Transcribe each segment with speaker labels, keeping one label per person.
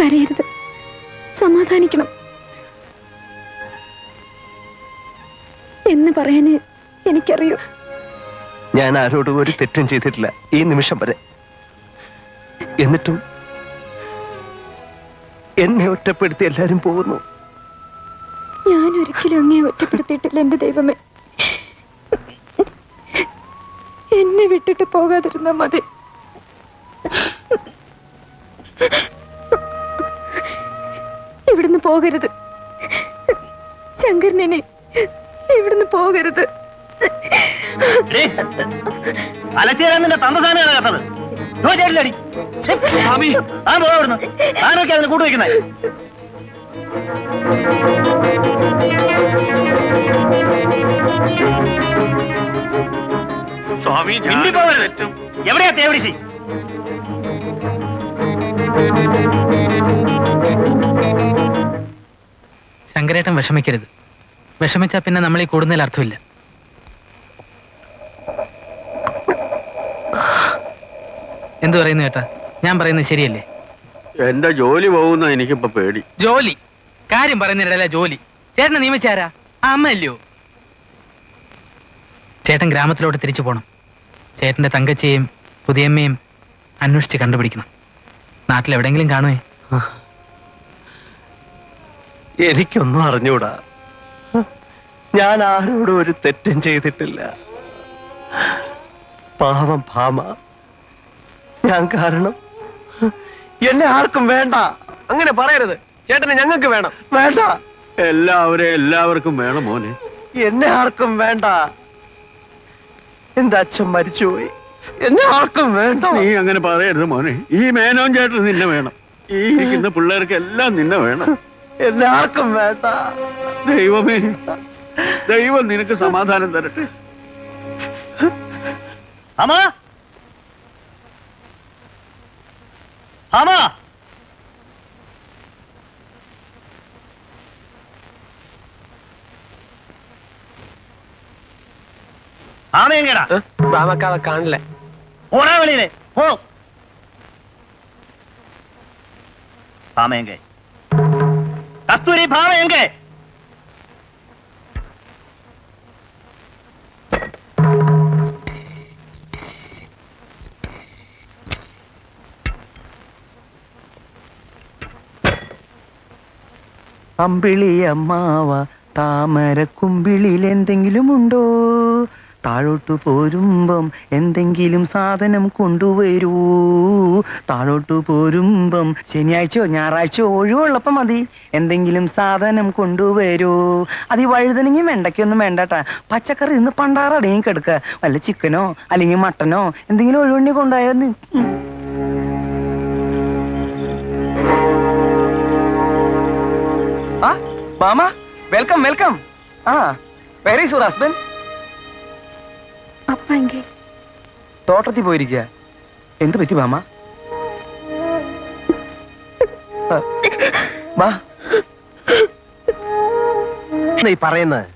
Speaker 1: കരയരുത്. സമാധാനിക്കണം. എന്ന് പറയാന് എനിക്കറിയൂ.
Speaker 2: ഞാൻ ആരോടും ഒരു തെറ്റും ചെയ്തിട്ടില്ല. ഈ നിമിഷം വരെ. എന്നിട്ടും എന്നെ ഒറ്റപ്പെടുത്തി എല്ലാരും പോകുന്നു.
Speaker 1: ഞാൻ ഒരിക്കലും അങ്ങേ ഒറ്റപ്പെടുത്തിയിട്ടില്ല എന്റെ ദൈവമേ. എന്നെ വിട്ടിട്ട് പോകാതിരുന്ന മതി. ഇവിടുന്ന് പോകരുത്. ശങ്കരനെ ഇവിടുന്ന് പോകരുത്.
Speaker 3: അലച്ചേരാൻ ആ പിന്നി പോകരുത് എവിടെയാ
Speaker 4: ശങ്കരേട്ടൻ വിഷമിക്കരുത്. വിഷമിച്ചാ പിന്നെ നമ്മൾ ഈ കൂടുന്നതിൽ അർത്ഥമില്ല. എന്തു പറയുന്നു ചേട്ടാ ഞാൻ പറയുന്നത് ശരിയല്ലേ?
Speaker 5: എന്റെ ജോലി പോകുന്ന എനിക്കിപ്പോ പേടി.
Speaker 4: ജോലി? കാര്യം പറയുന്നില്ല ജോലി. ചേട്ടനെ നിയമിച്ചാരാ? ആ അമ്മ അല്ലയോ ചേട്ടൻ ഗ്രാമത്തിലോട്ട് തിരിച്ചു പോണം. ചേട്ടന്റെ തങ്കച്ചിയെയും പുതിയമ്മയും അന്വേഷിച്ച് കണ്ടുപിടിക്കണം. നാട്ടിൽ എവിടെയെങ്കിലും കാണുവേ
Speaker 2: എനിക്കൊന്നും അറിഞ്ഞൂടാ. ഞാൻ ആരോടും ഒരു തെറ്റും ചെയ്തിട്ടില്ല. പാവം ഭാമ. ഞാൻ കാരണം എന്നെ ആർക്കും വേണ്ട.
Speaker 6: അങ്ങനെ പറയരുത്. ചേട്ടന് ഞങ്ങൾക്ക് വേണം.
Speaker 2: വേണ്ട.
Speaker 5: എല്ലാവരെ എല്ലാവർക്കും വേണം മോനെ.
Speaker 2: എന്നെ ആർക്കും വേണ്ട. എന്റെ അച്ഛൻ മരിച്ചുപോയി. എന്നെ ആർക്കും വേണ്ട.
Speaker 5: നീ അങ്ങനെ പറയരുത് മോനെ. ഈ മേനോൻ ചേട്ടൻ നിന്നെ വേണം. ഈ ഇരിക്കുന്ന പിള്ളേർക്ക് എല്ലാം നിന്നെ വേണം.
Speaker 2: എന്നെ ആർക്കും വേണ്ട.
Speaker 5: ദൈവമേ ദൈവം നിനക്ക് സമാധാനം തരട്ടെ.
Speaker 3: അമ്മ അമ്മ ആമയെങ്കടാ
Speaker 6: ബാമക്കാവ കാണില്ല.
Speaker 3: ഓടാ വെളിയിലെ. പോ. കസ്തൂരി
Speaker 2: അമ്പിളിയമ്മാവ താമരക്കുമ്പിളിൽ എന്തെങ്കിലും ഉണ്ടോ? താഴോട്ടു പോരുമ്പം എന്തെങ്കിലും സാധനം കൊണ്ടുവരൂ. താഴോട്ടു പോരുമ്പം ശനിയാഴ്ചയോ ഞായറാഴ്ചയോ ഒഴിവുള്ളപ്പം മതി. എന്തെങ്കിലും സാധനം കൊണ്ടുവരൂ. അത് ഈ വഴുതനെങ്കിൽ വെണ്ടയ്ക്കൊന്നും വേണ്ടട്ടാ. പച്ചക്കറി ഇന്ന് പണ്ടാറടങ്ങി കിടക്കുക. വല്ല ചിക്കനോ അല്ലെങ്കിൽ മട്ടനോ എന്തെങ്കിലും ഒഴിവുണ്ണി ഉം. ആ ബാമ വെൽക്കം വെൽക്കം ആ വെരി സൂർ ഹസ്ബൻഡ്
Speaker 1: അപ്പ
Speaker 2: തോട്ടത്തിൽ പോയിരിക്കുക. എന്ത് പറ്റി മാമ? ഈ പറയുന്നത്?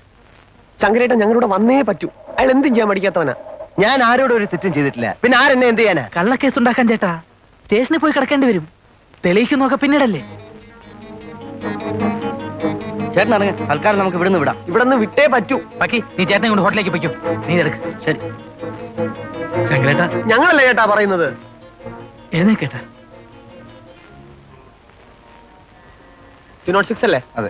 Speaker 6: ശങ്കരേട്ടൻ ഞങ്ങളുടെ വന്നേ പറ്റൂ. അയാൾ എന്തും ചെയ്യാൻ പഠിക്കാത്തവനാ
Speaker 2: ഞാൻ ആരോടും ഒരു തെറ്റും ചെയ്തിട്ടില്ല. പിന്നെ ആരെന്നെ എന്ത് ചെയ്യാനാ?
Speaker 4: കള്ളക്കേസ് ഉണ്ടാക്കാൻ ചേട്ടാ. സ്റ്റേഷനിൽ പോയി കിടക്കേണ്ടി വരും. തെളിയിക്കുന്നൊക്കെ പിന്നീടല്ലേ?
Speaker 2: ചേട്ടൻ ഇറങ്ങ് തൽക്കാലം നമുക്ക് ഇവിടുന്ന് വിടാം.
Speaker 6: ഇവിടെ നിന്ന് വിട്ടേ പറ്റൂ.
Speaker 4: ബാക്കി നീ ചേട്ടനെ കൊണ്ട് ഹോട്ടലിലേക്ക് പൊയ്ക്കോ. നീ എടുക്ക്
Speaker 2: ശരി.
Speaker 4: ശങ്കരേട്ടാ.
Speaker 6: ഞങ്ങളല്ലേ ചേട്ടാ പറയുന്നത്?
Speaker 4: എഴുന്നേക്കേട്ടാ
Speaker 6: ടു നോട്ട് സിക്സ് അല്ലേ?
Speaker 2: അതെ.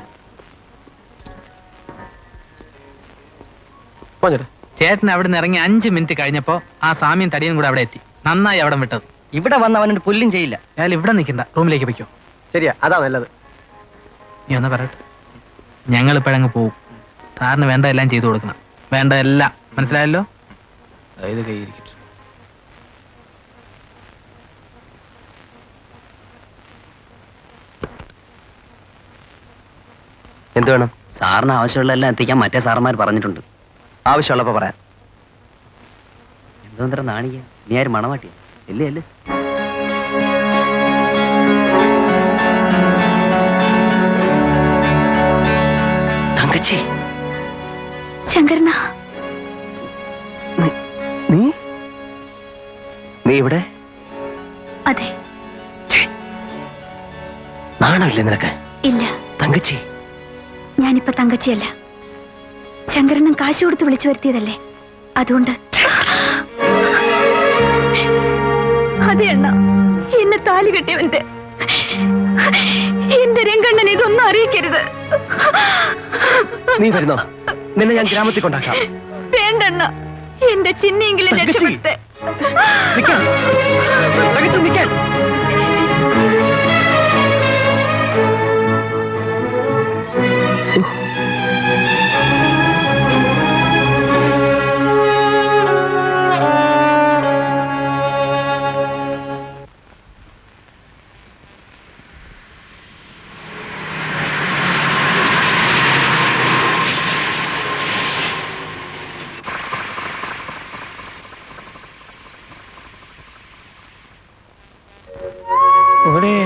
Speaker 6: പോഞ്ഞേട്ടാ
Speaker 4: ചേട്ടൻ അവിടെ നിന്ന് ഇറങ്ങി അഞ്ച് മിനിറ്റ് കഴിഞ്ഞപ്പോ ആ സാമ്യം തടിയും കൂടെ അവിടെ എത്തി. നന്നായി അവിടെ വിട്ടത്.
Speaker 2: ഇവിടെ വന്ന് അവനൊരു പുല്ലും ചെയ്യില്ല.
Speaker 4: അയാൾ ഇവിടെ നിൽക്കണ്ട. റൂമിലേക്ക് പോയിക്കോ.
Speaker 6: ശരിയാ അതാ നല്ലത്.
Speaker 4: നീ ഒന്ന് പറയട്ടെ. ഞങ്ങൾ ഇപ്പോഴങ്ങ് പോകും സാറിന് വേണ്ട എല്ലാം ചെയ്തു കൊടുക്കണം. വേണ്ട എല്ലാം. മനസ്സിലായല്ലോ? ഇത് കൈയിരിക്കട്ടെ
Speaker 2: എന്ത് വേണം?
Speaker 7: സാറിന് ആവശ്യമുള്ള എല്ലാം എത്തിക്കാൻ മറ്റേ സാറന്മാർ പറഞ്ഞിട്ടുണ്ട്.
Speaker 2: ആവശ്യമുള്ളപ്പോ പറയാം.
Speaker 7: എന്തോന്തരം നാണിക. നീ ആര് ഇല്ലേ ചെല്ലേ
Speaker 2: തങ്കച്ചി
Speaker 1: ശങ്കരന.
Speaker 8: നീ ഇവിടെ?
Speaker 1: അതെ.
Speaker 8: നാണമില്ലേ നിനക്ക്?
Speaker 1: ഇല്ല.
Speaker 8: തങ്കച്ചി.
Speaker 1: ഞാനിപ്പോ തങ്കച്ചിയല്ല. ശങ്കരനും കാശ് കൊടുത്ത് വിളിച്ചു വരുത്തിയതല്ലേ? അതുകൊണ്ട്. അതെ അണ്ണ. എന്നെ താലി കെട്ടിയവന്റെ. എന്റെ രംഗണ്ണൻ ഇതൊന്നും അറിയിക്കരുത്.
Speaker 8: നീ വരുന്നോ? നിന്നെ ഞാൻ ഗ്രാമത്തിൽ കൊണ്ടാക്കാം.
Speaker 1: വേണ്ടണ്ണ. എന്റെ ചിന്നിയെങ്കിലും
Speaker 8: തങ്കച്ചി.
Speaker 1: രക്ഷപ്പെടുത്തേ.
Speaker 8: നിൽക്കാൻ. ওরে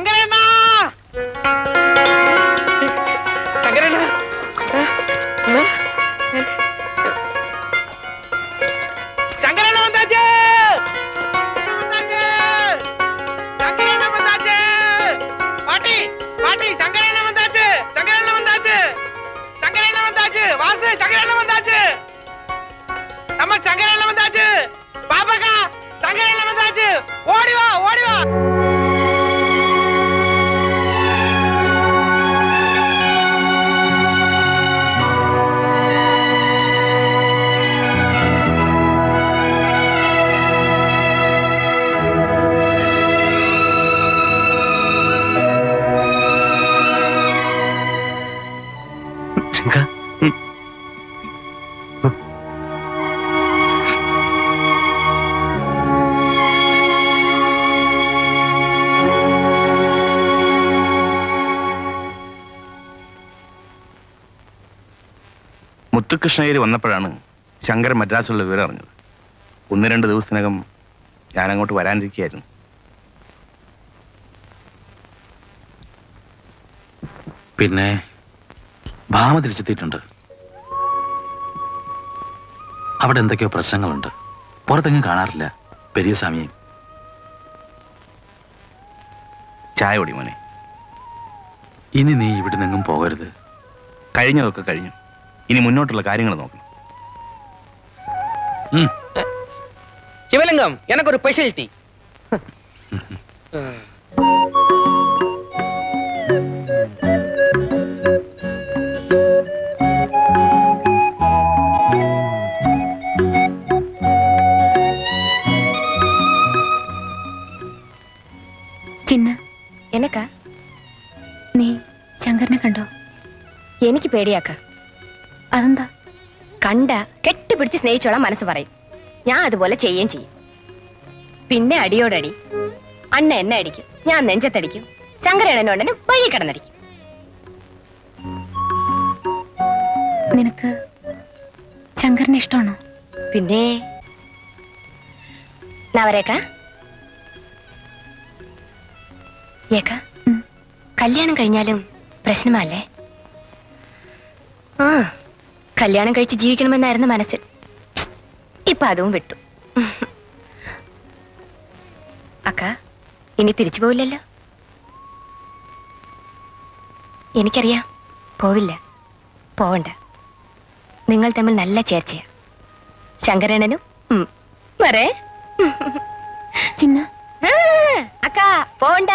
Speaker 8: சங்கரண்ணா! சங்கரண்ணா! சங்கரண்ணா வந்தாச்சு! வந்தாச்சு! சங்கரண்ணா வந்தாச்சு!
Speaker 9: பாட்டி பாட்டி മുത്തുകൃഷ്ണഗിരി വന്നപ്പോഴാണ് ശങ്കരൻ മദ്രാസിലുള്ള വിവരം അറിഞ്ഞത്. ഒന്ന് രണ്ട് ദിവസത്തിനകം ഞാൻ അങ്ങോട്ട് വരാനിരിക്കുകയായിരുന്നു.
Speaker 10: പിന്നെ ഭാമ തിരിച്ചെത്തിയിട്ടുണ്ട്. അവിടെ എന്തൊക്കെയോ പ്രശ്നങ്ങളുണ്ട്. പുറത്തെങ്ങും കാണാറില്ല. പെരിയസ്വാമിയും
Speaker 9: ചായ കുടി മോനെ.
Speaker 10: ഇനി നീ ഇവിടെ നിന്നും പോകരുത്.
Speaker 9: കഴിഞ്ഞതൊക്കെ കഴിഞ്ഞു. ഇനി മുന്നോട്ടുള്ള കാര്യങ്ങൾ നോക്കണം.
Speaker 11: ശിവലിംഗം എനക്കൊരു സ്പെഷ്യലിറ്റി
Speaker 1: ചിന്ന
Speaker 12: എനക്കാ?
Speaker 1: നീ ശങ്കറിനെ കണ്ടോ?
Speaker 12: എനിക്ക് പേടിയാക്കാം.
Speaker 1: അതെന്താ?
Speaker 12: കണ്ട കെട്ടിപ്പിടിച്ച് സ്നേഹിച്ചോളാം മനസ്സ് പറയും. ഞാൻ അതുപോലെ ചെയ്യുകയും ചെയ്യും. പിന്നെ അടിയോടടി. അണ്ണ എന്നെ അടിക്കും. ഞാൻ നെഞ്ചത്തടിക്കും. ശങ്കരണ്ണനുണ്ടന് വഴി കിടന്നടിക്കും.
Speaker 1: നിനക്ക് ശങ്കറിനെ ഇഷ്ടമാണോ?
Speaker 12: പിന്നെ? നവരേക്ക ഏക്ക കല്യാണം കഴിഞ്ഞാലും പ്രശ്നമല്ലേ? ആ. കല്യാണം കഴിച്ച് ജീവിക്കണമെന്നായിരുന്നു മനസ്സിൽ. ഇപ്പൊ അതും വിട്ടു. അക്ക ഇനി തിരിച്ചു പോവില്ലല്ലോ? എനിക്കറിയാം. പോവില്ല. പോവണ്ട. നിങ്ങൾ തമ്മിൽ നല്ല ചേർച്ചയാ. ശങ്കരണനും. വരേ
Speaker 1: ചിന്ന.
Speaker 12: ha അക്ക പോണ്ട.